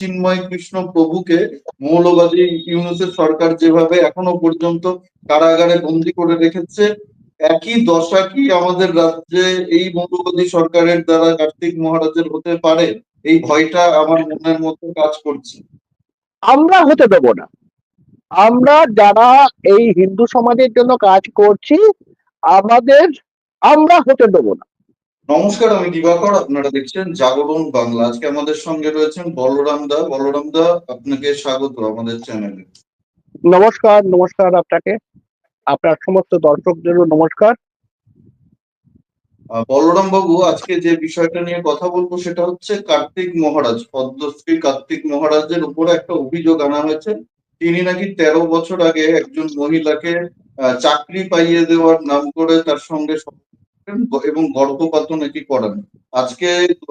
চিন্ময় কৃষ্ণ প্রভুকে মৌলবাদী ইউনুসের সরকার যেভাবে এখনও পর্যন্ত কারাগারে বন্দি করে রেখেছে, একই দশা কি আমাদের রাজ্যে এই মৌলবাদী সরকারের দ্বারা কার্তিক মহারাজের হতে পারে? এই ভয়টা আমার মনের মধ্যে কাজ করছে। আমরা হতে দেব না। আমরা যারা এই হিন্দু সমাজের জন্য কাজ করছি, আমাদের আমরা হতে দেব না। নমস্কার আমি দিবাকর আপনারা দেখছেন জাগরণ বাংলা। আজকে আমাদের সঙ্গে রয়েছেন বলরাম দা। বলরাম দা আপনাকে স্বাগত আমাদের চ্যানেলে নমস্কার নমস্কার আপনাকে। আপনার সমস্ত দর্শকদেরও নমস্কার। বলরাম বাবু আজকে যে বিষয়টা নিয়ে কথা বলব সেটা হচ্ছে কার্তিক মহারাজ পদ্মশ্রী কার্তিক মহারাজের উপরে একটা অভিযোগ আনা হয়েছে। তিনি নাকি তেরো বছর আগে একজন মহিলাকে চাকরি পাইয়ে দেওয়ার নাম করে তার সঙ্গে এবং গর্ভপাত নাকি করান। আজকে দু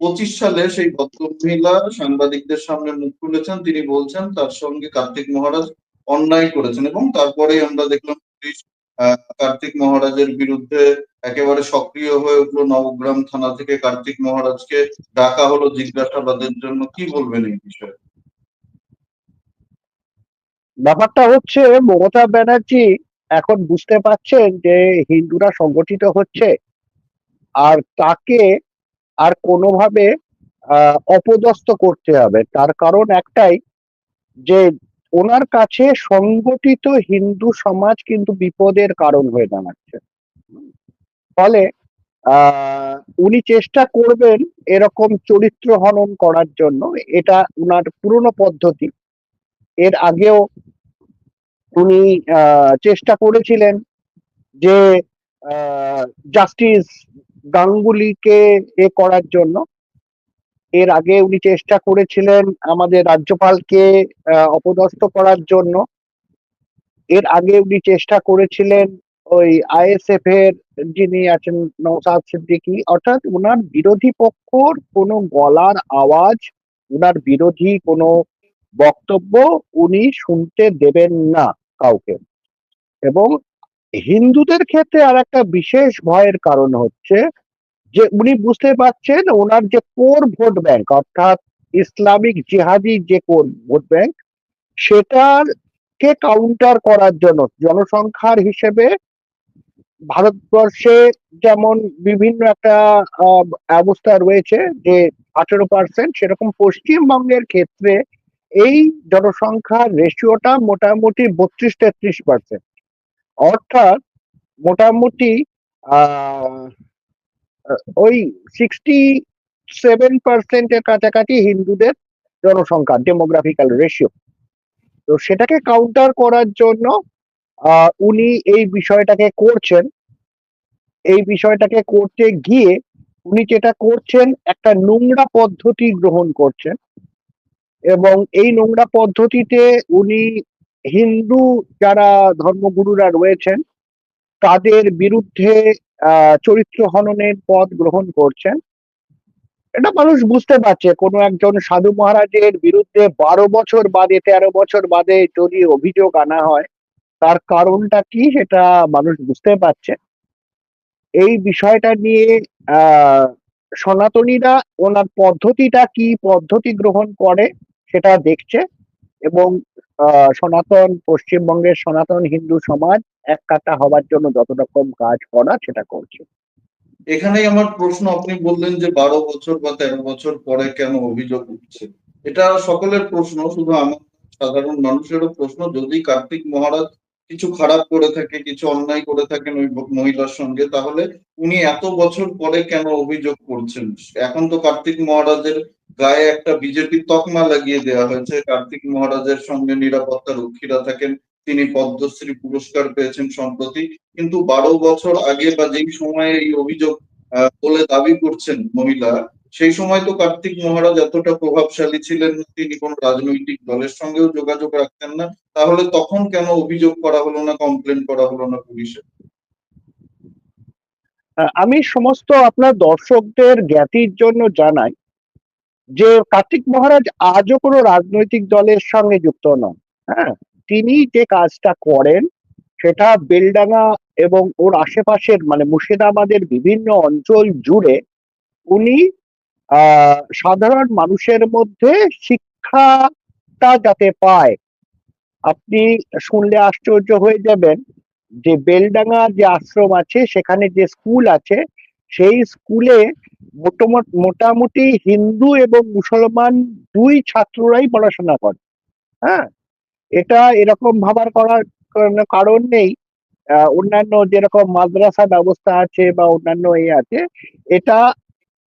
পঁচিশ সালে সেই ভদ্র মহিলা সাংবাদিকদের সামনে মুখ খুলেছেন। তিনি বলছেন, তার সঙ্গে কার্তিক মহারাজ অন্যায় করেছেন এবং তারপরেই আমরা দেখলাম পুলিশ কার্তিক মহারাজের বিরুদ্ধে একেবারে সক্রিয় হয়ে উঠল নবগ্রাম থানা থেকে। কার্তিক মহারাজকে ডাকা হলো জিজ্ঞাসাবাদের জন্য। কি বলবেন এই বিষয়ে? ব্যাপারটা হচ্ছে মমতা ব্যানার্জি এখন বুঝতে পারছেন যে হিন্দুরা সংগঠিত হচ্ছে আর তাকে আর কোনোভাবে অপদস্থ করতে হবে। তার কারণ একটাই যে ওনার কাছে সংগঠিত হিন্দু সমাজ কিন্তু বিপদের কারণ হয়ে দাঁড়াচ্ছে। ফলে উনি চেষ্টা করবেন এরকম চরিত্র হনন করার জন্য। এটা উনার পুরনো পদ্ধতি। এর আগেও উনি চেষ্টা করেছিলেন যে জাস্টিস গাঙ্গুলিকে এ করার জন্য। এর আগে উনি চেষ্টা করেছিলেন আমাদের রাজ্যপালকে অপদস্থ করার জন্য। এর আগে উনি চেষ্টা করেছিলেন ওই আইএসএফ এর যিনি আছেন নওসাদ সিদ্দিকী, অর্থাৎ ওনার বিরোধী পক্ষর কোনো গলার আওয়াজ ওনার বিরোধী কোনো বক্তব্য উনি শুনতে দেবেন না। কাউকে। এবং হিন্দুদের ক্ষেত্রে আর একটা বিশেষ ভয়ের কারণ হচ্ছে যে, উনি বুঝতে পারছেন ওনার যে কোর ভোট ব্যাংক, অর্থাৎ ইসলামিক জিহাদি যে কোর ভোট ব্যাংক সেটার কে কাউন্টার করার জন্য, জনসংখ্যার হিসেবে ভারতবর্ষে যেমন বিভিন্ন একটা অবস্থা রয়েছে যে আঠেরো পার্সেন্ট সেরকম পশ্চিমবঙ্গের ক্ষেত্রে এই জনসংখ্যার রেশিওটা মোটামুটি বত্রিশ তেত্রিশ পার্সেন্ট অর্থাৎ মোটামুটি ওই সিক্সটি সেভেন পার্সেন্টের কাছাকাছি হিন্দুদের জনসংখ্যা ডেমোগ্রাফিক্যাল রেশিও তো সেটাকে কাউন্টার করার জন্য উনি এই বিষয়টাকে করছেন। এই বিষয়টাকে করতে গিয়ে উনি যেটা করছেন, একটা নোংরা পদ্ধতি গ্রহণ করছেন। এবং এই নোংরা পদ্ধতিতে উনি হিন্দু যারা ধর্মগুরুরা রয়েছেন, তাদের বিরুদ্ধে চরিত্র হননের পথ গ্রহণ করছেন। এটা মানুষ বুঝতে পারছে, কোনো একজন সাধু মহারাজের বিরুদ্ধে বারো বছর বাদে, তেরো বছর বাদে যদি অভিযোগ আনা হয়, তার কারণটা কি সেটা মানুষ বুঝতে পারছে। এই বিষয়টা নিয়ে আহ সনাতনীরা ওনার পদ্ধতিটা কি, পদ্ধতি গ্রহণ করে সেটা দেখছে এবং সনাতন, পশ্চিমবঙ্গের সনাতন হিন্দু সমাজ এক কাটা হবার জন্য যত রকম কাজ করা সেটা করছে। এখানে আমার প্রশ্ন, আপনি বললেন যে বারো বছর বা তেরো বছর পরে কেন অভিযোগ উঠছে? এটা সকলের প্রশ্ন, শুধু আমার সাধারণ মানুষেরও প্রশ্ন। যদি কার্তিক মহারাজ কিছু খারাপ করে থাকে, কিছু অন্যায় করে থাকেন ওই মহিলার সঙ্গে, তাহলে উনি এত বছর পরে কেন অভিযোগ করছেন? এখন তো কার্তিক মহারাজের গায়ে একটা বিজেপি তকমা লাগিয়ে দেওয়া হয়েছে। কার্তিক মহারাজের সঙ্গে নিরাপত্তা রক্ষীরা থাকেন, তিনি পদ্মশ্রী পুরস্কার পেয়েছেন সম্প্রতি। কিন্তু বারো বছর আগে বা যেই সময়ে এই অভিযোগ বলে দাবি করছেন মহিলা সেই সময় তো কার্তিক মহারাজ এতটা প্রভাবশালী ছিলেন, তিনি কোন রাজনৈতিক দলের সঙ্গেও যোগাযোগ রাখতেন না। তাহলে তখন কেন অভিযোগ করা হলো না কমপ্লেন করা হলো না পুলিশে? আমি সমস্ত আপনার দর্শকদের জ্ঞাতির জন্য জানাই যে কার্তিক মহারাজ আজও কোনো রাজনৈতিক দলের সঙ্গে যুক্ত নন। হ্যাঁ তিনি যে কাজটা করেন, সেটা বেলডাঙ্গা এবং ওর আশেপাশের মানে মুর্শিদাবাদের বিভিন্ন অঞ্চল জুড়ে উনি সাধারণ মানুষের মধ্যে শিক্ষাটা যাতে পায়, আপনি শুনলে আশ্চর্য হয়ে যাবেন যে বেলডাঙ্গা যে আশ্রম আছে, সেখানে যে স্কুল আছে, সেই স্কুলে মোটামুটি হিন্দু এবং মুসলমান দুই ছাত্ররাই পড়াশোনা করে। হ্যাঁ? এটা এরকম ভাবার করার কারণ নেই। অন্যান্য যেরকম মাদ্রাসা ব্যবস্থা আছে বা অন্যান্য এ আছে, এটা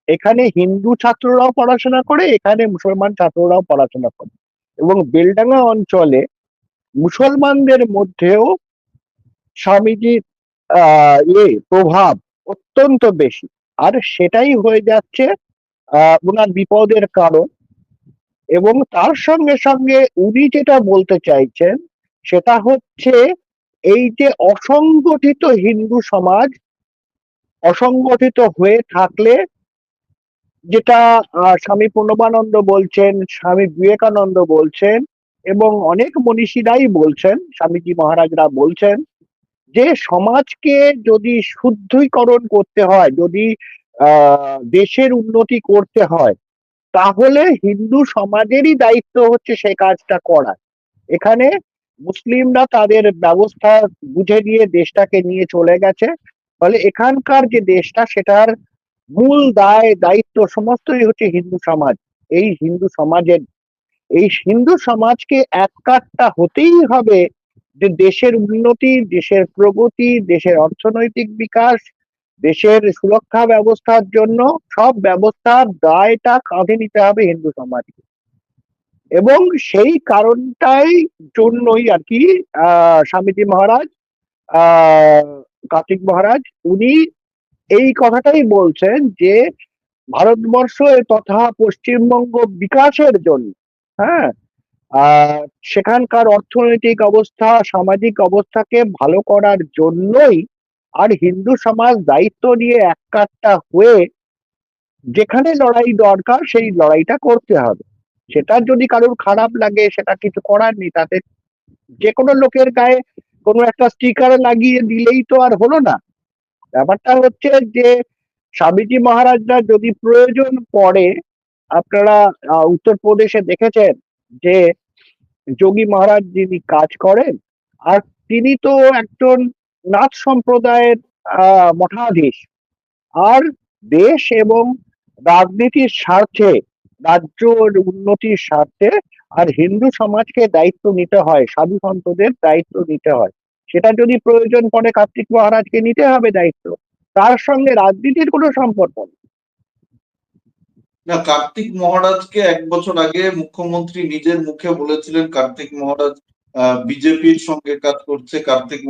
এখানে হিন্দু ছাত্ররাও পড়াশোনা করে, এখানে মুসলমান ছাত্ররাও পড়াশোনা করে। এবং বেলডাঙ্গা অঞ্চলে মুসলমানদের মধ্যেও স্বামীজির ইয়ে প্রভাব অত্যন্ত বেশি। আর সেটাই হয়ে যাচ্ছে ওনার বিপদের কারণ। এবং তার সঙ্গে সঙ্গে উনি যেটা বলতে চাইছেন, সেটা হচ্ছে এই যে অসংগঠিত হিন্দু সমাজ, অসংগঠিত হয়ে থাকলে যেটা স্বামী পূর্ণবানন্দ বলছেন, স্বামী বিবেকানন্দ বলছেন, এবং অনেক মনীষীরাই বলছেন, স্বামীজি মহারাজরা বলছেন, যে সমাজকে যদি শুদ্ধিকরণ করতে হয়, যদি দেশের উন্নতি করতে হয়, তাহলে হিন্দু সমাজেরই দায়িত্ব হচ্ছে সে কাজটা করা। এখানে মুসলিমরা তাদের ব্যবস্থা বুঝে নিয়ে দেশটাকে নিয়ে চলে গেছে, ফলে এখানকার যে দেশটা, সেটার মূল দায়, দায়িত্ব সমস্তই হচ্ছে হিন্দু সমাজ। এই হিন্দু সমাজের, এই হিন্দু সমাজকে এক কাটটা হতেই হবে যে দেশের উন্নতি, দেশের প্রগতি, দেশের অর্থনৈতিক বিকাশ, দেশের সুরক্ষা ব্যবস্থার জন্য সব ব্যবস্থার দায়টা কাঁধে নিতে হবে হিন্দু সমাজকে। এবং সেই কারণটাই জন্যই আর কি স্বামীজি মহারাজ কার্তিক মহারাজ, উনি এই কথাটাই বলছেন যে ভারতবর্ষ তথা পশ্চিমবঙ্গ বিকাশের জন্য হ্যাঁ? সেখানকার অর্থনৈতিক অবস্থা, সামাজিক অবস্থাকে ভালো করার জন্যই আর হিন্দু সমাজ দায়িত্ব নিয়ে এক কাট্টা হয়ে যেখানে লড়াই দরকার, সেই লড়াইটা করতে হবে। সেটা যদি কারোর খারাপ লাগে, সেটা কিছু করার নেই, তাতে যে কোনো লোকের গায়ে কোনো একটা স্টিকার লাগিয়ে দিলেই তো আর হলো না। ব্যাপারটা হচ্ছে যে স্বামীজি মহারাজরা যদি প্রয়োজন পড়ে, আপনারা উত্তরপ্রদেশে দেখেছেন যে যোগী মহারাজ যিনি কাজ করেন, আর তিনি তো একজন নাথ সম্প্রদায়ের মঠাধীশ। আর দেশ এবং রাজনীতির স্বার্থে রাজ্য উন্নতির স্বার্থে আর হিন্দু সমাজকে দায়িত্ব নিতে হয় সাধু সন্তদের দায়িত্ব নিতে হয়। সেটা যদি প্রয়োজন পড়ে কার্তিক মহারাজকে নিতে হবে দায়িত্ব, তার সঙ্গে রাজনীতির কোনো সম্পর্ক না, কার্তিক মহারাজকে এক বছর আগে মুখ্যমন্ত্রী নিজের মুখে বলেছিলেন, কার্তিক মহারাজ বিজেপির সঙ্গে কাজ করছে, কার্তিক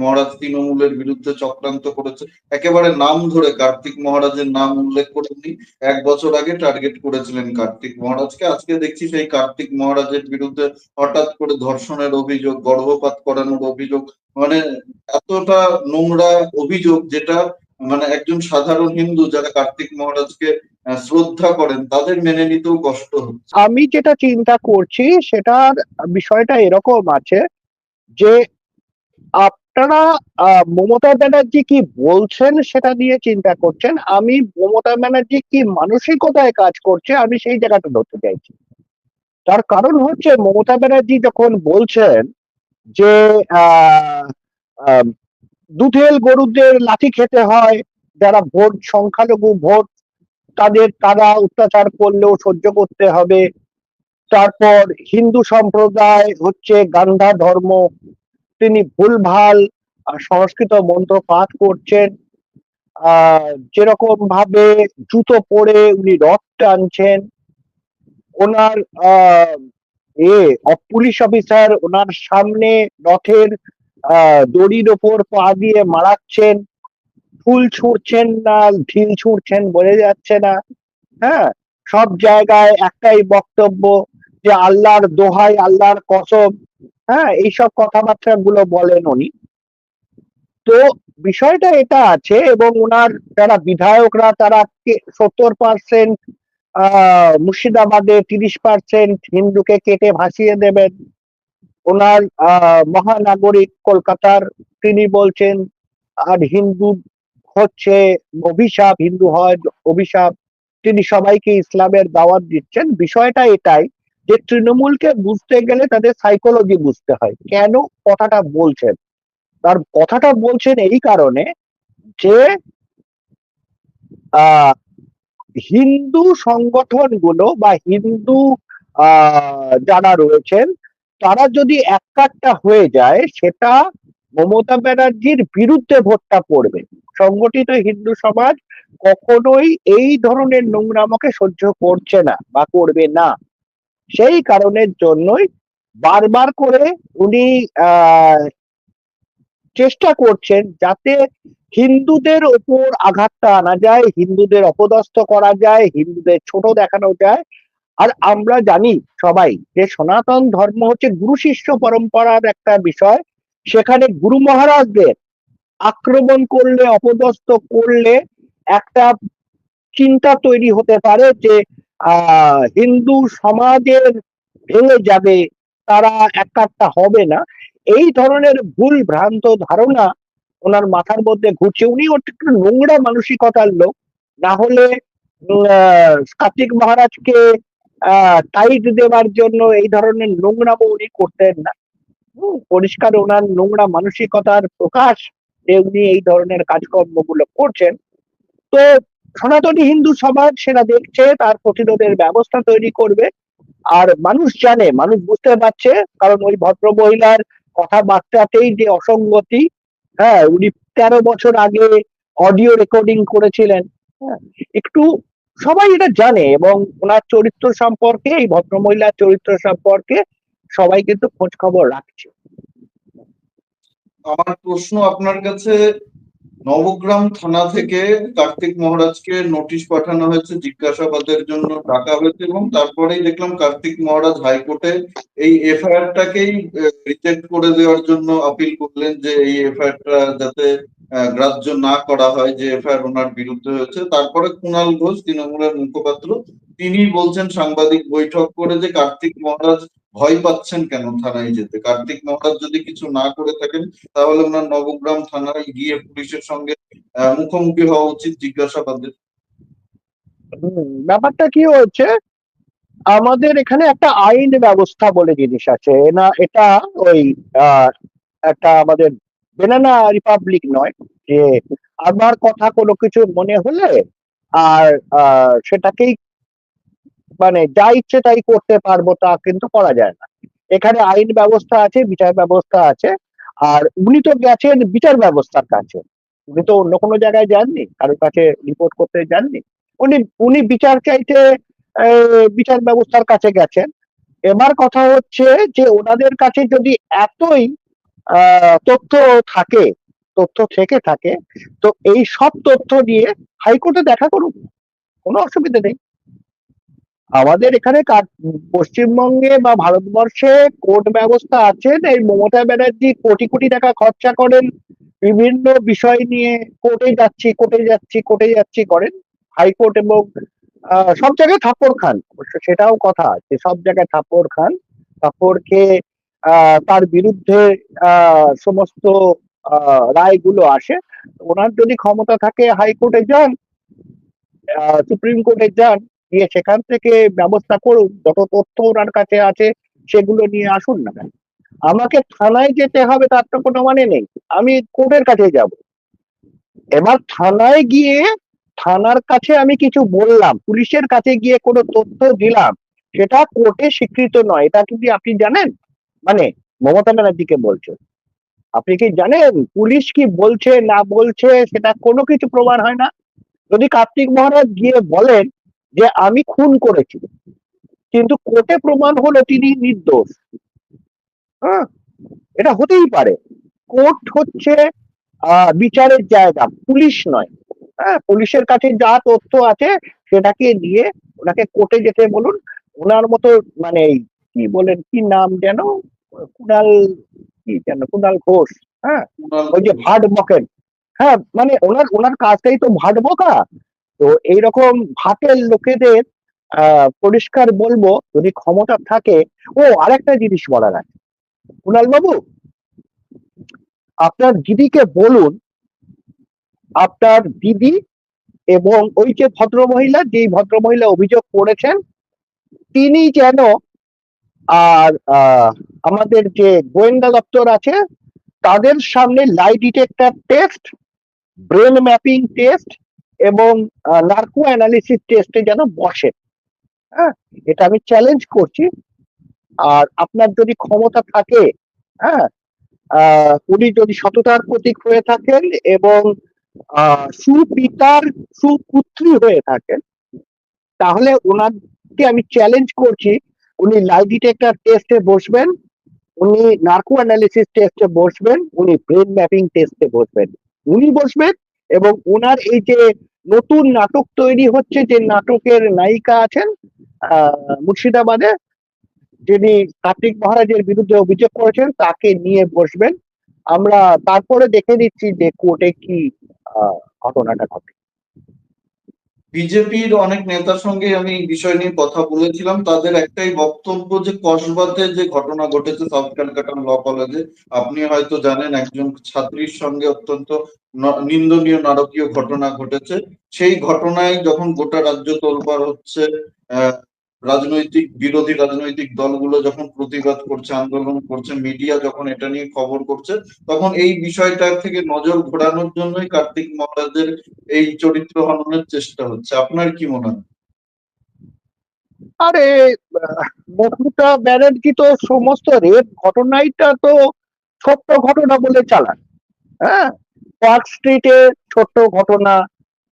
মহারাজ তৃণমূলের বিরুদ্ধে চক্রান্ত করেছে। একেবারে নাম ধরে কার্তিক মহারাজের নাম উল্লেখ করেননি এক বছর আগে টার্গেট করেছিলেন কার্তিক মহারাজকে। আজকে দেখছি সেই কার্তিক মহারাজের বিরুদ্ধে হঠাৎ করে ধর্ষণের অভিযোগ, গর্ভপাত করানোর অভিযোগ মানে এতটা নোংরা অভিযোগ যেটা মানে একজন সাধারণ হিন্দু যারা কার্তিক মহারাজকে শ্রদ্ধা করেন, তাদের মেনে নিতেও কষ্ট হচ্ছে। আমি যেটা চিন্তা করছি, সেটার বিষয়টা এরকম আছে যে, আপনারা মমতা ব্যানার্জি কি বলছেন সেটা নিয়ে চিন্তা করছেন? আমি মমতা ব্যানার্জি কি মানসিকতায় কাজ করছে? আমি সেই জায়গাটা ধরতে চাইছি। তার কারণ হচ্ছে, মমতা ব্যানার্জি যখন বলছেন যে দুধেল গরুদের লাঠি খেতে হয়, যারা ভোট, সংখ্যালঘু ভোট তাদের তারা অত্যাচার করলেও সহ্য করতে হবে। তারপর হিন্দু সম্প্রদায় হচ্ছে গান্ধা ধর্ম, তিনি ভুলভাল সংস্কৃত মন্ত্র পাঠ করছেন। যেরকম ভাবে জুতো পরে উনি রথ টানছেন, ওনার এ, পুলিশ অফিসার ওনার সামনে রথের, আহ, দড়ির ওপর পা দিয়ে মারাচ্ছেন। ফুল ছুঁড়ছেন না, ঢিল ছুঁড়ছেন বোঝা যাচ্ছে না। হ্যাঁ সব জায়গায় একটাই বক্তব্য যে আল্লাহর দোহাই, আল্লাহর কসম। হ্যাঁ এইসব কথাবার্তা গুলো বলেন উনি। তো বিষয়টা এটা আছে এবং ওনার যারা বিধায়করা, তারা সত্তর পার্সেন্ট মুর্শিদাবাদে তিরিশ পার্সেন্ট হিন্দুকে কেটে ভাসিয়ে দেবেন। ওনার মহানাগরিক কলকাতার, তিনি বলছেন, আর হিন্দু হচ্ছে অভিশাপ, হিন্দু হয় অভিশাপ, তিনি সবাইকে ইসলামের দাওয়াত দিচ্ছেন। বিষয়টা এটাই যে তৃণমূলকে বুঝতে গেলে তাদের সাইকোলজি বুঝতে হয়। কেন কথাটা বলছেন? তার কথাটা বলছেন এই কারণে যে হিন্দু সংগঠনগুলো বা হিন্দু যারা রয়েছেন, তারা যদি একাট্টা হয়ে যায়, সেটা মমতা ব্যানার্জির বিরুদ্ধে ভোটটা পড়বে। সংগঠিত হিন্দু সমাজ কখনোই এই ধরনের নোংরামকে সহ্য করছে না বা করবে না। সেই কারণের জন্যই বারবার করে উনি চেষ্টা করছেন যাতে হিন্দুদের ওপর আঘাতটা আনা যায়, হিন্দুদের অপদস্থ করা যায়, হিন্দুদের ছোট দেখানো যায়। আর আমরা জানি সবাই যে সনাতন ধর্ম হচ্ছে গুরু শিষ্য পরম্পরার একটা বিষয়। সেখানে গুরু মহারাজদের আক্রমণ করলে, অপদস্থ করলে একটা চিন্তা তৈরি হতে পারে যে হিন্দু সমাজের ভেঙে যাবে, তারা একাত্তা হবে না। এই ধরনের ভুল ভ্রান্ত ধারণা ওনার মাথার মধ্যে ঘুরছে। উনি একটু নোংরা মানসিকতার লোক। না হলে কার্তিক মহারাজকে আহ টাইট দেওয়ার জন্য এই ধরনের নোংরামো উনি করতেন না। পরিষ্কার ওনার নোংরা মানসিকতার প্রকাশ যে উনি এই ধরনের কাজকর্মগুলো করছেন। তো সনাতনী হিন্দু সমাজ সেটা দেখছে তার প্রতিরোধের ব্যবস্থা তৈরি করবে। আর মানুষ জানে মানুষ বুঝতে পারছে কারণ ওই ভদ্র মহিলার কথাবার্তাতেই যে অসঙ্গতি হ্যাঁ উনি তেরো বছর আগে অডিও রেকর্ডিং করেছিলেন হ্যাঁ, একটু সবাই এটা জানে এবং ওনার চরিত্র সম্পর্কে এই ভদ্র মহিলার চরিত্র সম্পর্কে সবাই কিন্তু খোঁজ খবর রাখছে। আমার প্রশ্ন আপনার কাছে নবগ্রাম থানা থেকে কার্তিক মহারাজকে নোটিশ পাঠানো হয়েছে জিজ্ঞাসাবাদের জন্য ডাকা হয়েছে এবং তারপরেই দেখলাম কার্তিক মহারাজ হাইকোর্টে এই এফআইআর এফআইআরটাকেই রিজেক্ট করে দেওয়ার জন্য আপিল করলেন যে এই এফআইআরটা যাতে আহ, গ্রাহ্য না করা হয় যে এফআইআর ওনার বিরুদ্ধে হয়েছে। তারপরে কুণাল ঘোষ, তৃণমূলের মুখপাত্র, তিনি বলছেন সাংবাদিক বৈঠক করে যে কার্তিক মহারাজ ভয় পাচ্ছেন কেন থানায় যেতে? কার্তিক মহারাজ যদি কিছু না করে থাকেন, তাহলে ওনার নবগ্রাম থানায় গিয়ে পুলিশের সঙ্গে মুখোমুখি হওয়া উচিত জিজ্ঞাসাবাদের। ব্যাপারটা কি হচ্ছে আমাদের এখানে একটা আইন ব্যবস্থা বলে জিনিস আছে। না, এটা ওই একটা আমাদের বেনানা রিপাবলিক নয়, যে আমার কথা কোনো কিছু মনে হলে আর সেটাকেই মানে যা ইচ্ছে তাই করতে পারব তা কিন্তু করা যায় না। এখানে আইন ব্যবস্থা আছে, বিচার ব্যবস্থা আছে, আর উনি তো গেছেন বিচার ব্যবস্থার কাছে। উনি তো অন্য কোনো জায়গায় যাননি, কারোর কাছে রিপোর্ট করতে যাননি। উনি উনি বিচার চাইতে বিচার ব্যবস্থার কাছে গেছেন। এবার কথা হচ্ছে যে ওনাদের কাছে যদি এতই তথ্য থাকে, তথ্য থেকে থাকে। তো এই সব তথ্য নিয়ে হাইকোর্টে দেখা করুন, কোনো অসুবিধা নেই। আমাদের এখানে পশ্চিমবঙ্গে বা ভারতবর্ষে কোর্ট ব্যবস্থা আছে এই মমতা ব্যানার্জি কোটি কোটি টাকা খরচা করেন। বিভিন্ন বিষয় নিয়ে কোর্টে যাচ্ছি কোর্টে যাচ্ছি কোর্টে যাচ্ছি করেন। হাইকোর্ট এবং সব জায়গায় থাপ্পড় খান। অবশ্য সেটাও কথা যে সব জায়গায় থাপ্পড় খান। থাপ্পড় খেয়ে তার বিরুদ্ধে সমস্ত রায়গুলো আসে। ওনার যদি ক্ষমতা থাকে হাইকোর্টে যান সুপ্রিম কোর্টে যান, গিয়ে সেখান থেকে ব্যবস্থা করুন। যত তথ্য ওনার কাছে আছে, সেগুলো নিয়ে আসুন না কেন? আমাকে থানায় যেতে হবে, তার তো কোনো মানে নেই। আমি কোর্টের কাছে যাব। এবার থানায় গিয়ে, থানার কাছে আমি কিছু বললাম, পুলিশের কাছে গিয়ে কোনো তথ্য দিলাম, সেটা কোর্টে স্বীকৃত নয়। এটা কিন্তু আপনি জানেন? মানে মমতা ব্যানার্জিকে বলছে। আপনি কি জানেন পুলিশ কি বলছে, না বলছে, সেটা কোনো কিছু প্রমাণ হয় না? যদি কার্তিক মহারাজ গিয়ে বলেন যে আমি খুন করেছি, কিন্তু কোর্টে প্রমাণ হলো তিনি নির্দোষ। হ্যাঁ এটা হতেই পারে। কোর্ট হচ্ছে বিচারের জায়গা, পুলিশ নয়। হ্যাঁ পুলিশের কাছে যা তথ্য আছে সেটাকে নিয়ে ওনাকে কোর্টে যেতে বলুন। ওনার মতো মানে কি বলেন কি নাম যেন? কুণাল কি যেন? কুণাল ঘোষ হ্যাঁ? ওই যে ভাট বকেন। হ্যাঁ মানে ওনার ওনার কাজটাই তো ভাট বকা। তো এইরকম ভাটের লোকেদের পরিষ্কার বলব যদি ক্ষমতা থাকে ও আরেকটা জিনিস বলার আছে। কুণাল বাবু আপনার দিদিকে বলুন আপনার দিদি এবং ওই যে ভদ্র ভদ্রমহিলা যেই ভদ্রমহিলা অভিযোগ করেছেন তিনি যেন আর আমাদের যে গোয়েন্দা দপ্তর আছে, তাদের সামনে lie detector test brain mapping test এবং নার্কো অ্যানালিসিস টেস্টে যেন বসে। হ্যাঁ এটা আমি চ্যালেঞ্জ করছি। আর আপনার যদি ক্ষমতা থাকে হ্যাঁ উনি যদি সততার প্রতীক হয়ে থাকেন এবং সুপিতার সুপুত্রী হয়ে থাকেন, তাহলে ওনাকে আমি চ্যালেঞ্জ করছি উনি লাই ডিটেক্টর টেস্টে বসবেন, উনি নার্কো অ্যানালিসিস টেস্টে বসবেন, উনি ব্রেন ম্যাপিং টেস্টে বসবেন। উনি বসবেন এবং ওনার এই যে নতুন নাটক তৈরি হচ্ছে, যে নাটকের নায়িকা আছেন মুর্শিদাবাদে, যিনি কার্তিক মহারাজের বিরুদ্ধে অভিযোগ করেছেন, তাকে নিয়ে বসবেন। আমরা তারপরে দেখে নিচ্ছি যে কোর্টে কি ঘটনাটা ঘটে। বিজেপির অনেক নেতার সঙ্গে আমি বিষয় নিয়ে কথা বলেছিলাম। তাদের একটাই বক্তব্য যে কসবাতে যে ঘটনা ঘটেছে সাউথ ক্যালকাটা ল কলেজে আপনি হয়তো জানেন একজন ছাত্রীর সঙ্গে অত্যন্ত নিন্দনীয় নারকীয় ঘটনা ঘটেছে। সেই ঘটনায় যখন গোটা রাজ্য তোলপাড় হচ্ছে রাজনৈতিক, বিরোধী রাজনৈতিক দলগুলো যখন প্রতিবাদ করছে, আন্দোলন করছে, মিডিয়া যখন এটা নিয়ে খবর করছে, তখন এই বিষয়টার থেকে নজর ঘোরানোর জন্যই কার্তিক মহারাজের এই চরিত্র হননের চেষ্টা হচ্ছে। আপনার কি মনে হয়? আরে মমতা ব্যানার্জি তো সমস্ত রেপ ঘটনাইটা তো ছোট্ট ঘটনা বলে চালান হ্যাঁ? পার্ক স্ট্রিটে ছোট্ট ঘটনা,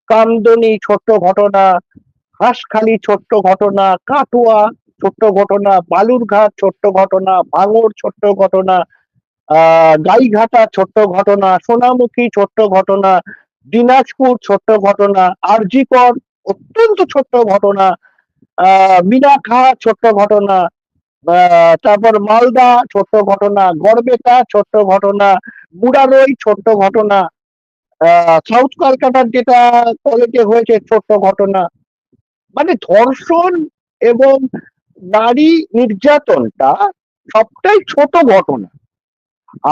কামদনি ছোট্ট ঘটনা হাঁসখালি ছোট্ট ঘটনা কাটুয়া ছোট্ট ঘটনা বালুরঘাট ছোট্ট ঘটনা ভাঙড় ছোট্ট ঘটনা আহ গাইঘাটা ছোট্ট ঘটনা সোনামুখী ছোট্ট ঘটনা দিনাজপুর ছোট্ট ঘটনা আরজিকর অত্যন্ত ছোট্ট ঘটনা আহ মিনাখা ছোট্ট ঘটনা তারপর মালদা ছোট্ট ঘটনা গড়বেতা ছোট্ট ঘটনা মুরারই ছোট্ট ঘটনা সাউথ কলকাতার যেটা কলেজে হয়েছে ছোট্ট ঘটনা মানে ধর্ষণ এবং নারী নির্যাতনটা সবটাই ছোট ঘটনা।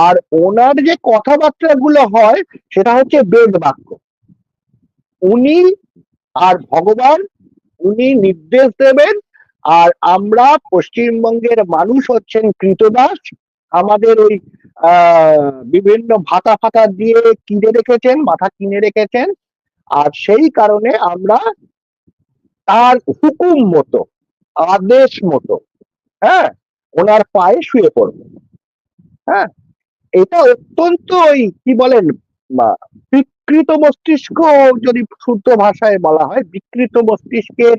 আর ওনার যে কথাবার্তা গুলো হয়, সেটা হচ্ছে বেদ বাক্য। উনি আর ভগবান, উনি নির্দেশ দেবেন, আর আমরা পশ্চিমবঙ্গের মানুষ হচ্ছেন কৃতদাস। আমাদের ওই বিভিন্ন ভাতা ফাতা দিয়ে কিনে রেখেছেন, মাথা কিনে রেখেছেন। আর সেই কারণে আমরা তার হুকুম মতো, আদেশ মতো হ্যাঁ? ওনার পায়ে শুয়ে পড়ব হ্যাঁ? এটা অত্যন্ত ওই কি বলেন বিকৃত মস্তিষ্ক যদি শুদ্ধ ভাষায় বলা হয়, বিকৃত মস্তিষ্কের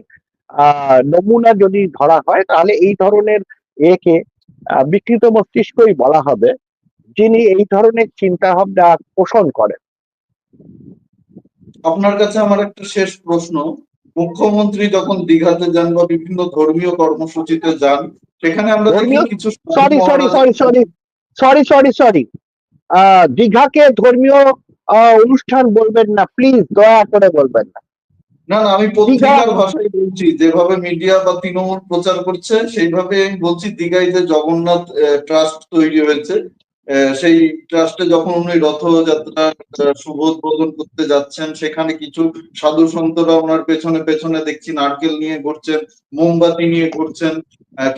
নমুনা যদি ধরা হয়, তাহলে এই ধরনের একে বিকৃত মস্তিষ্কই বলা হবে, যিনি এই ধরনের চিন্তা ভাবনা পোষণ করেন। আপনার কাছে আমার একটা শেষ প্রশ্ন। মুখ্যমন্ত্রী যখন দীঘাতে যান বা বিভিন্ন ধর্মীয় কর্মসূচিতে যান সেখানে আমরা দেখি কিছু sorry sorry sorry sorry sorry sorry sorry দীঘাকে ধর্মীয় অনুষ্ঠান বলবেন না প্লিজ দয়া করে বলবেন না। না না আমি পত্রিকার ভাষায় বলছি যেভাবে মিডিয়া বা তৃণমূল প্রচার করছে সেইভাবে বলছি দীঘায় যে জগন্নাথ ট্রাস্ট তৈরি হয়েছে সেই ট্রাস্টে যখন উনি রথযাত্রা আহ, শুভ উদ্বোধন করতে যাচ্ছেন সেখানে কিছু সাধু সন্তরা ওনার পেছনে পেছনে দেখছি নারকেল নিয়ে ঘুরছেন মোমবাতি নিয়ে ঘুরছেন।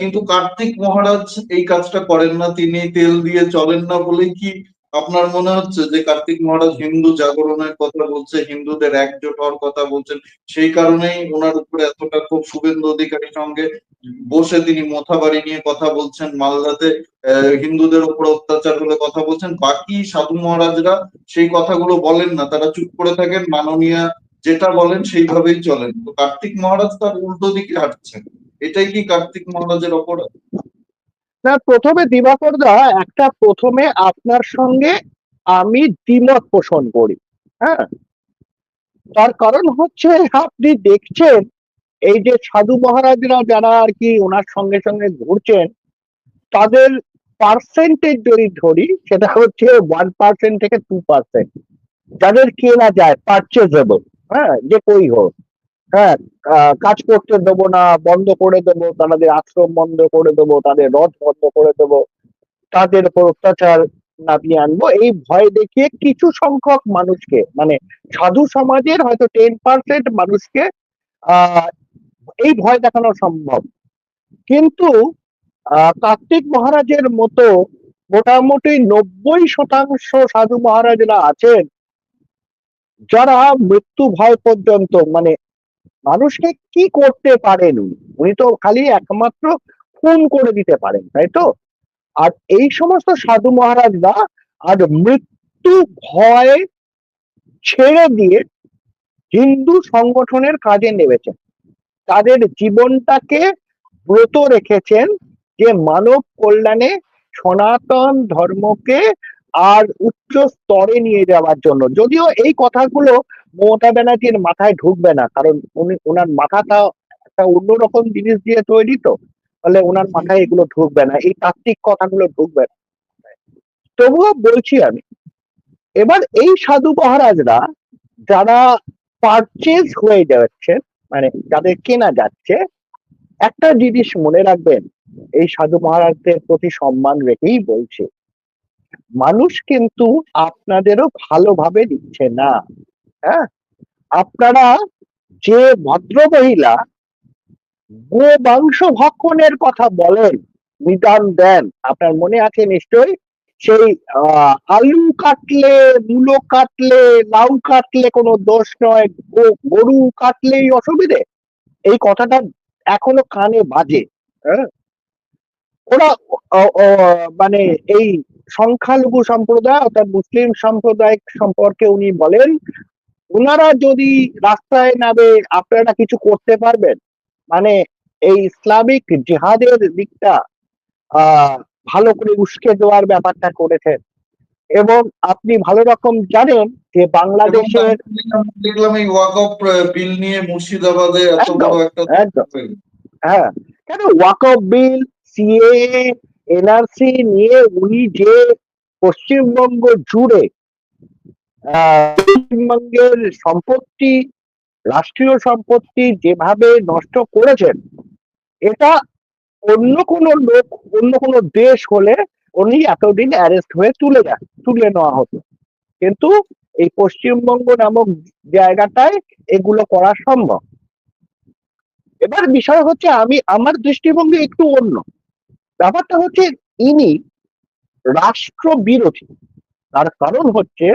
কিন্তু কার্তিক মহারাজ এই কাজটা করেন না তিনি তেল দিয়ে চলেন না বলেই কি আপনার মনে হচ্ছে যে কার্তিক মহারাজ হিন্দু জাগরণের কথা বলছে, হিন্দুদের একজোট হওয়ার কথা বলছেন, সেই কারণেই ওনার উপরে এতটা খুব শুভেন্দু অধিকারীর সঙ্গে বসে তিনি মোথাবাড়ি নিয়ে কথা বলছেন, মালদাতে হিন্দুদের উপর অত্যাচার হলে কথা বলছেন। বাকি সাধু মহারাজরা সেই কথাগুলো বলেন না, তারা চুপ করে থাকেন, মাননীয় যেটা বলেন সেইভাবেই চলেন। তো কার্তিক মহারাজ তার উল্টো দিকে হাঁটছেন। এটাই কি কার্তিক মহারাজের অপরাধ? না প্রথমে দিবাকর দা, একটা প্রথমে আপনার সঙ্গে আমি দ্বিমত পোষণ করি হ্যাঁ? তার কারণ হচ্ছে আপনি দেখছেন, এই যে সাধু মহারাজরা যারা আর কি ওনার সঙ্গে সঙ্গে ঘুরছেন, তাদের পার্সেন্টেজ যদি ধরি, সেটা হচ্ছে ওয়ান পার্সেন্ট থেকে টু পার্সেন্ট যাদের কেনা যায় পারচেজেবল হ্যাঁ? যে কই হোক। হ্যাঁ কাজ করতে দেবো না, বন্ধ করে দেবো, তাদের আশ্রম বন্ধ করে দেবো, তাদের রথ বন্ধ করে দেবো, তাদের উপর অত্যাচার নামিয়ে আনব। এই ভয় দেখিয়ে কিছু সংখ্যক মানুষকে মানে সাধু সমাজের হয়তো টেন পার্সেন্ট মানুষকে এই ভয় দেখানো সম্ভব। কিন্তু কার্তিক মহারাজের মতো মোটামুটি নব্বই শতাংশ সাধু মহারাজরা আছেন, যারা মৃত্যু ভয় পর্যন্ত মানে মানুষকে কি করতে পারেন উনি? উনি তো খালি একমাত্র খুন করে দিতে পারেন, তাই তো? আর এই সমস্ত সাধু মহারাজরা আর মৃত্যু ভয় ছেড়ে দিয়ে হিন্দু সংগঠনের কাজে নেমেছেন তাদের জীবনটাকে ব্রত রেখেছেন যে মানব কল্যাণে সনাতন ধর্মকে আর উচ্চ স্তরে নিয়ে যাওয়ার জন্য। যদিও এই কথাগুলো মমতা ব্যানার্জির মাথায় ঢুকবে না, কারণ উনি ওনার মাথাটা একটা অন্যরকম জিনিস দিয়ে তৈরি তো ফলে ওনার মাথায় এগুলো ঢুকবে না, এই তাত্ত্বিক কথাগুলো ঢুকবে না। তবুও বলছি আমি, এবার এই সাধু মহারাজরা যারা পারচেজ হয়ে যাচ্ছে মানে যাদের কেনা যাচ্ছে, একটা জিনিস মনে রাখবেন, এই সাধু মহারাজদের প্রতি সম্মান রেখেই বলছে, মানুষ কিন্তু আপনাদেরও ভালোভাবে দিচ্ছে না। আপনারা যে ভদ্র মহিলা গো মাংস ভক্ষণের কথা বলেন, নিদান দেন, আপনার মনে আছে নিশ্চয়ই? সেই আলু কাটলে, মূলো কাটলে, লাউ কাটলে কোনো দোষ নয় গরু কাটলেই অসুবিধে। এই কথাটা এখনও কানে বাজে হ্যাঁ? ওরা মানে এই সংখ্যালঘু সম্প্রদায় অর্থাৎ মুসলিম সম্প্রদায় সম্পর্কে উনি বলেন ওনারা যদি রাস্তায় নামে আপনারা কিছু করতে পারবেন? মানে এই ইসলামিক জিহাদের দিকটা আহ ভালো করে উস্কে দেওয়ার ব্যাপারটা করেছেন। এবং আপনি ভালো রকম জানেন যে বাংলাদেশের দেখলাম এই ওয়াকফ বিল নিয়ে মুর্শিদাবাদে এত একদম, বড় একটা হ্যাঁ কেন ওয়াকফ বিল সিএ এনআরসি নিয়ে উনি যে পশ্চিমবঙ্গ জুড়ে পশ্চিমবঙ্গের সম্পত্তি, রাষ্ট্রীয় সম্পত্তি যেভাবে নষ্ট করেছেন, এটা অন্য কোনো লোক, অন্য কোনো দেশ হলে উনি এতদিন অ্যারেস্ট হয়ে তুলে যায় তুলে নেওয়া হতো। কিন্তু এই পশ্চিমবঙ্গ নামক জায়গাটায় এগুলো করা সম্ভব। এবার বিষয় হচ্ছে আমি, আমার দৃষ্টিভঙ্গি একটু অন্য। ব্যাপারটা হচ্ছে ইনি রাষ্ট্র বিরোধী তার কারণ হচ্ছে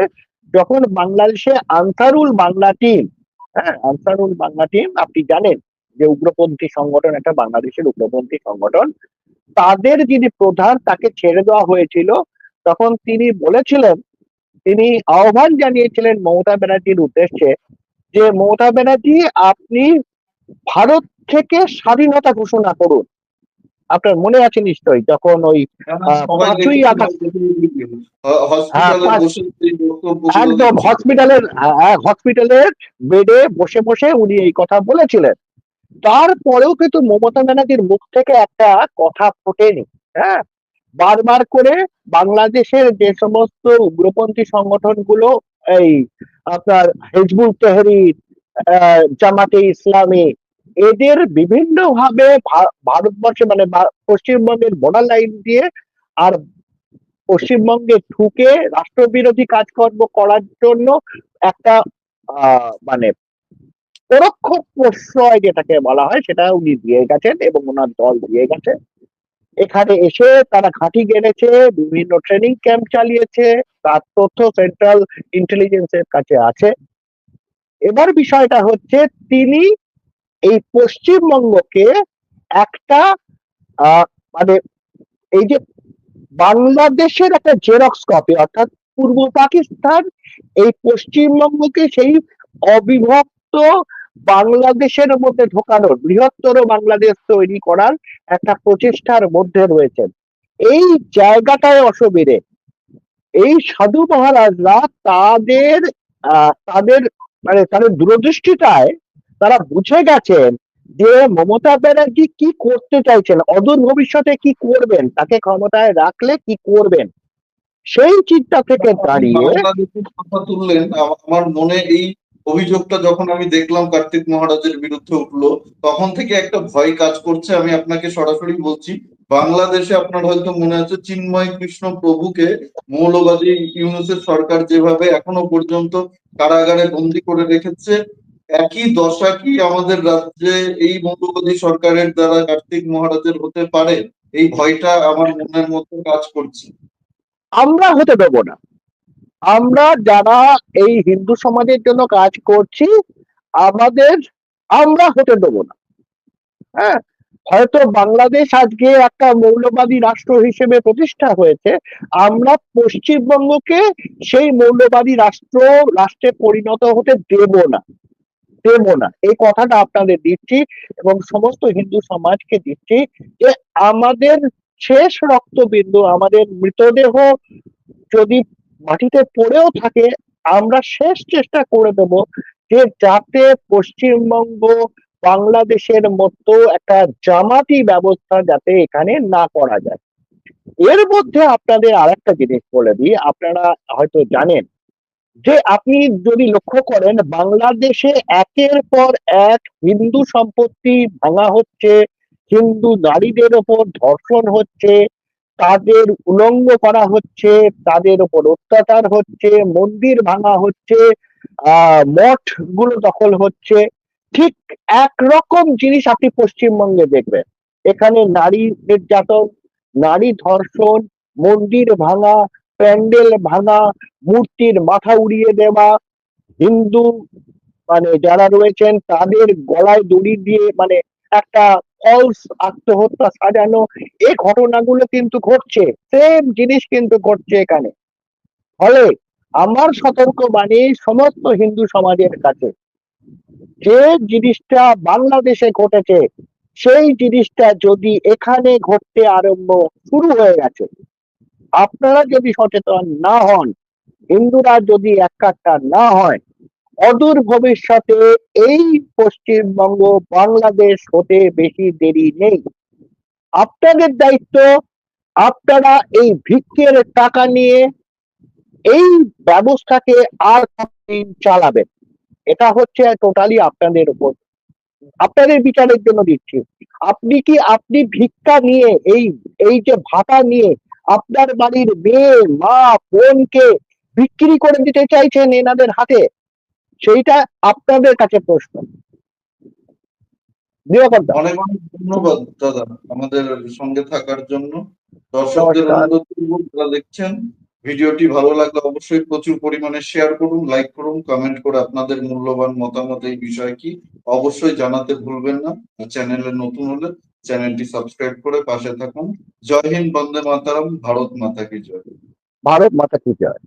যখন বাংলাদেশে আনসারুল বাংলা টিম হ্যাঁ আনসারুল বাংলা টিম আপনি জানেন যে উগ্রপন্থী সংগঠন একটা বাংলাদেশের উগ্রপন্থী সংগঠন, তাদের যিনি প্রধান তাকে ছেড়ে দেওয়া হয়েছিল। তখন তিনি বলেছিলেন, তিনি আহ্বান জানিয়েছিলেন মমতা ব্যানার্জির উদ্দেশ্যে যে, মমতা ব্যানার্জি, আপনি ভারত থেকে স্বাধীনতা ঘোষণা করুন। আপনার মনে আছে নিশ্চয়ই যখন ওই আহ, পাঁচই আগস্ট- হ্যাঁ, একদম হসপিটালের হ্যাঁ, হসপিটালের বেডে বসে বসে উনি এই কথা বলেছিলেন। তারপরেও কিন্তু মমতা ব্যানার্জির মুখ থেকে একটা কথা ফোটেনি হ্যাঁ? বারবার করে বাংলাদেশের যে সমস্ত উগ্রপন্থী সংগঠনগুলো এই আপনার হেজবুল তেহরির আহ, জামাতে ইসলামী এদের বিভিন্ন ভাবে ভারতবর্ষে মানে পশ্চিমবঙ্গের বর্ডার লাইন দিয়ে আর পশ্চিমবঙ্গে ঢুকে রাষ্ট্রবিরোধী কাজকর্ম করার জন্য একটা মানে পরোক্ষ প্রশ্রয় যেটাকে বলা হয় সেটা উনি দিয়ে গেছেন এবং ওনার দল দিয়ে গেছে। এখানে এসে তারা ঘাঁটি গেড়েছে, বিভিন্ন ট্রেনিং ক্যাম্প চালিয়েছে, তার তথ্য সেন্ট্রাল ইন্টেলিজেন্সের কাছে আছে। এবার বিষয়টা হচ্ছে তিনি এই পশ্চিমবঙ্গকে একটা মানে এই যে বাংলাদেশের একটা জেরক্স কপি, অর্থাৎ পূর্ব পাকিস্তান, এই পশ্চিমবঙ্গকে সেই অবিভক্ত বাংলাদেশের মধ্যে ঢোকানোর বৃহত্তর বাংলাদেশ তৈরি করার একটা প্রচেষ্টার মধ্যে রয়েছেন। এই জায়গাটায় অসুবিধে, এই সাধু মহারাজরা তাদের তাদের মানে তাদের দূরদৃষ্টিটায় তারা বুঝে গেছেন যে মমতা ব্যানার্জি কি করতে চাইছেন অদূর ভবিষ্যতে কি করবেন তাকে ক্ষমতায় রাখলে কি করবেন? সেই চিন্তা থেকে দাঁড়িয়ে কথা তুললেন আমার মনে এই অভিযোগটা যখন আমি দেখলাম কার্তিক মহারাজের বিরুদ্ধে উঠল তখন থেকে একটা ভয় কাজ করছে আমি আপনাকে সরাসরি বলছি বাংলাদেশে আপনার হয়তো মনে আছে চিন্ময় কৃষ্ণ প্রভুকে মৌলবাদী ইউনুসের সরকার যেভাবে এখনও পর্যন্ত কারাগারে বন্দি করে রেখেছে একই দশা কি আমাদের রাজ্যে এই মৌলবাদী সরকারের দ্বারা কার্তিক মহারাজের হতে পারে? এই ভয়টা আমার মনের মধ্যে কাজ করছে। আমরা হতে দেব না। আমরা যারা এই হিন্দু সমাজের জন্য কাজ করছি, আমাদের আমরা হতে দেব না। হ্যাঁ হয়তো বাংলাদেশ আজকে একটা মৌলবাদী রাষ্ট্র হিসেবে প্রতিষ্ঠা হয়েছে। আমরা পশ্চিমবঙ্গকে সেই মৌলবাদী রাষ্ট্র, রাষ্ট্রে পরিণত হতে দেব না। দেব না। এই কথাটা আপনাদের দিচ্ছি এবং সমস্ত হিন্দু সমাজকে দিচ্ছি যে আমাদের শেষ রক্তবিন্দু, আমাদের মৃতদেহ যদি মাটিতে পড়েও থাকে, আমরা শেষ চেষ্টা করে দেব যে যাতে পশ্চিমবঙ্গ, বাংলাদেশের মতো একটা জামাতি ব্যবস্থা যাতে এখানে না করা যায়। এর মধ্যে আপনাদের আরেকটা জিনিস বলে দিই, আপনারা হয়তো জানেন যে আপনি যদি লক্ষ্য করেন, বাংলাদেশে একের পর এক হিন্দু সম্পত্তি ভাঙা হচ্ছে, হিন্দু নারীদের ওপর ধর্ষণ হচ্ছে, তাদের উলঙ্গ করা হচ্ছে, তাদের ওপর অত্যাচার হচ্ছে, মন্দির ভাঙা হচ্ছে মঠগুলো দখল হচ্ছে। ঠিক একরকম জিনিস আপনি পশ্চিমবঙ্গে দেখবেন। এখানে নারী নির্যাতন, নারী ধর্ষণ, মন্দির ভাঙা প্যান্ডেল ভাঙা, মূর্তির মাথা উড়িয়ে দেওয়া, হিন্দু মানে যারা রয়েছেন তাদের গলায় দড়ি দিয়ে মানে একটা ফলস আত্মহত্যা সাজানো এই ঘটনাগুলো কিন্তু ঘটছে। সেম জিনিস কিন্তু ঘটছে এখানে। ফলে আমার সতর্ক বাণী সমস্ত হিন্দু সমাজের কাছে, যে জিনিসটা বাংলাদেশে ঘটেছে, সেই জিনিসটা যদি এখানে ঘটতে আরম্ভ শুরু হয়ে গেছে আপনারা যদি সচেতন না হন, হিন্দুরা যদি একাট্টা না হয়, অদূর ভবিষ্যতে এই পশ্চিমবঙ্গ বাংলাদেশ হতে বেশি দেরি নেই। আপনাদের দায়িত্ব, আপনারা এই ভিক্ষের টাকা নিয়ে এই ব্যবস্থাকে আর কতদিন চালাবেন? এটা হচ্ছে টোটালি আপনাদের উপর। আপনাদের বিচারের জন্য দিচ্ছি। আপনি কি, আপনি ভিক্ষা নিয়ে, এই এই যে ভাতা নিয়ে আপনার বাড়ির মেয়ে মা বোনকে বিক্রি করে দিতে চাইছেন এনাদের হাতে সেইটা আপনাদের কাছে প্রশ্ন। দিবাকর অনেক অনেক ধন্যবাদ দাদা আমাদের সঙ্গে থাকার জন্য। দর্শকদের অনুরোধ যারা দেখছেন ভিডিওটি ভালো লাগলে অবশ্যই প্রচুর পরিমাণে শেয়ার করুন লাইক করুন কমেন্ট করে আপনাদের মূল্যবান মতামত এই বিষয়ে কি অবশ্যই জানাতে ভুলবেন না। চ্যানেলে নতুন হলে চ্যানেলটি সাবস্ক্রাইব করে পাশে থাকুন। জয় হিন্দ, বন্দে মাতারাম, ভারত মাতা কি জয়। ভারত মাতা কি জয়।